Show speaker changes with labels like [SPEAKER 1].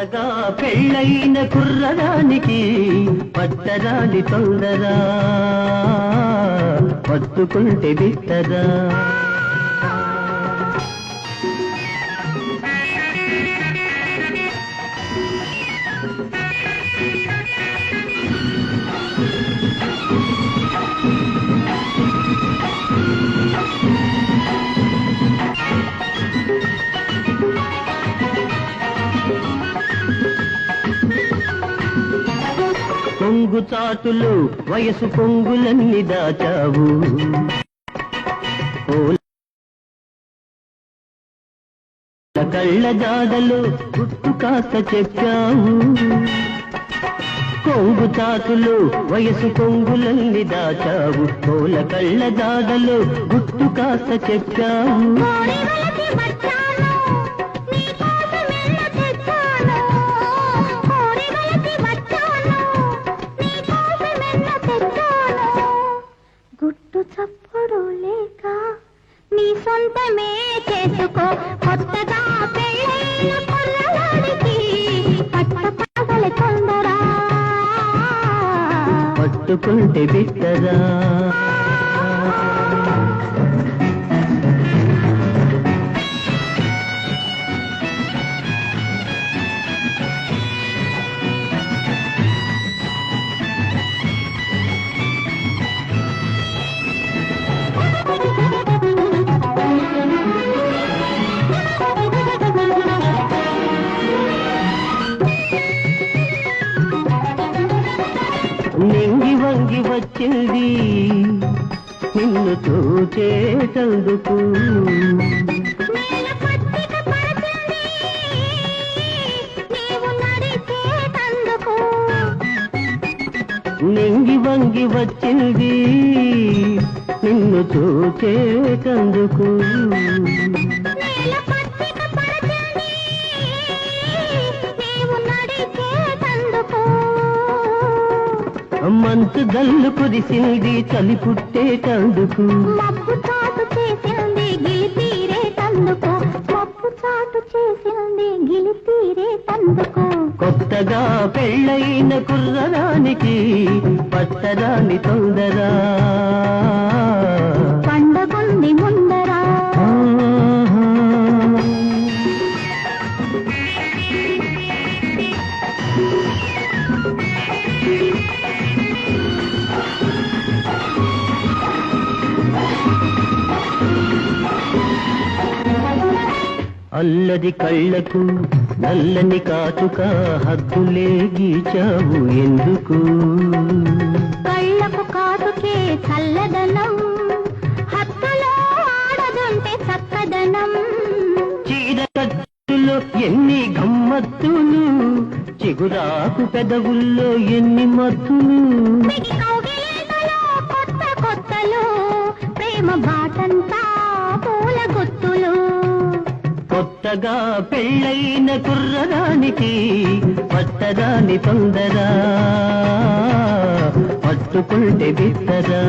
[SPEAKER 1] కొత్తగా పెళ్ళైన
[SPEAKER 2] కుర్రదానికి పట్టరాని తొందరా పట్టుకుంటే బిత్తరా. కొంగు చాటులు వయసు కొంగులన్నీ దాచావు. కళ్ళ జాడలు గుట్టు కాస్త చెప్పావు కొంగు చాటులు వయసు కొంగులన్నీ దాచావు. కోల కళ్ళ జాడలు గుట్టు కాస్త చెప్పావు
[SPEAKER 1] కొత్తగా పెళ్ళైన కుర్రవాడికి
[SPEAKER 2] పట్టుకుంటే బిట్టరా నింగి వచ్చింది. నిన్ను చూచేటందుకు నింగి వంగి వచ్చింది. నిన్ను చూచేటందుకు మంచు జల్లు కురిసింది చలి పుట్టేటందుకు
[SPEAKER 1] మబ్బు చాటు చేసింది గిలి తీరేటందుకు మబ్బు చాటు చేసింది గిలి తీరేటందుకు
[SPEAKER 2] కొత్తగా పెళ్ళైన కుర్రదానికి పట్టరాని తొందరా. అల్లది కళ్ళకు నల్లని కాటుక హద్దులే గీచావు ఎందుకు?
[SPEAKER 1] కళ్ళకు కాటుకే చల్లదనం హత్తులో ఆడదుంటే చక్కదనం.
[SPEAKER 2] చీర కట్టులో ఎన్ని గమ్మత్తులు చిగురాకు పెదవుల్లో ఎన్ని మత్తులు? కొత్తగా పెళ్ళైన కుర్రదానికి పట్టదాని తొందరా పట్టుకుంటే బిత్తరా.